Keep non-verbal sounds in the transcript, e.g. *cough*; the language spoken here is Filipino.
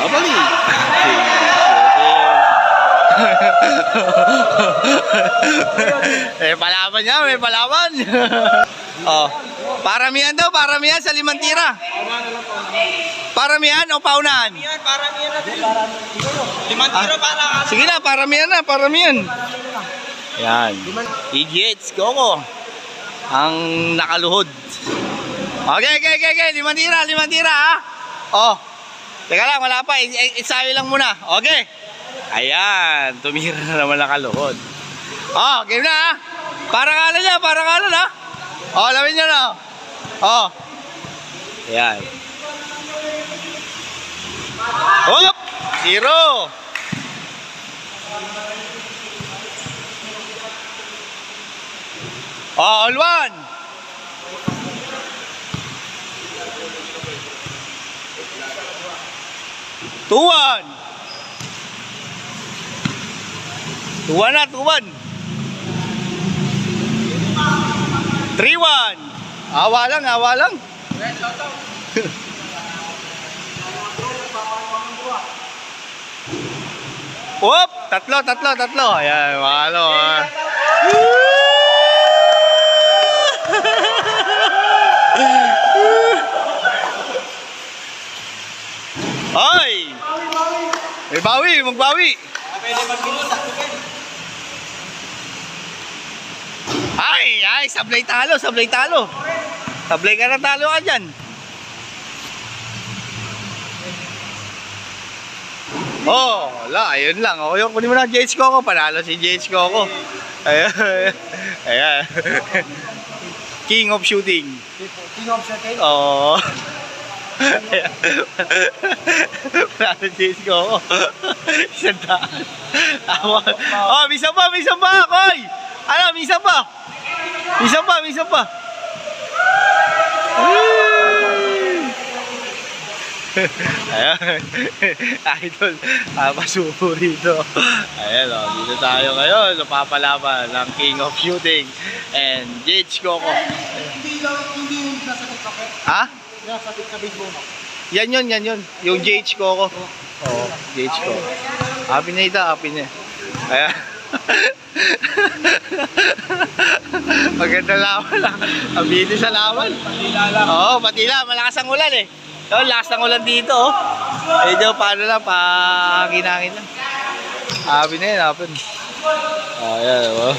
Babalik. *laughs* eh, palaban niya, may palaban. *laughs* oh. Paramihan daw, paramihan sa limang tira. Paramihan o paunahan? Parang yan natin. Limang tiro para ka. Sige na, paramihan na, paramihan. Yan. Idiots, Coco. Ang nakaluhod. Okay, okay, okay, okay. Limang tira, limang tira, ha? Oh. Teka lang, wala pa. I- i- Isayo lang muna. Okay. Ayan, tumira na naman nakaluhod. Oh, game na, ha? Para kalan niya, para kalan, ha? Oh, lawin niyo na. Oh. Ayan. Hop! Zero! Oh, all one! Two one na! Three one! Awa lang, awa lang. Whoop! *laughs* Tatlo, tatlo, tatlo. Ayan, mga ano. ah. *laughs* Ay! May bawi, magbawi. Pwede magkinita. Ay, ay, sablay talo, sablay talo. Sablay ka na talo ka dyan. Oh, wala, ayun lang. O, yung kunin mo na JH Coco, panalo si JH Coco. Ayan, ayan. King of shooting. King of shooting. Oo. Ayan. Si JH Coco. Isang daan. Oh, misa pa, misa pa, Koy! Ano, misa pa? Misa pa, misa pa. Ayan. Idol, papasubo rito. Ayan o, dito tayo ngayon. Napapalaban ng King of Shooting and JH Coco. Hindi hindi Ha? Yan yun, yan yun. Yung JH Coco. Oo, JH Coco. Happy na ita, happy na. Ayan. *laughs* Maganda lawan lang. Ang bilis sa lawan. Pantila lang. Oo, patila. Malakas ang ulan eh. Yun, lakas ng ulan dito oh. Medyo paano lang, pa ginangin lang. Happy na yun, happy. Oh, yan. Oh.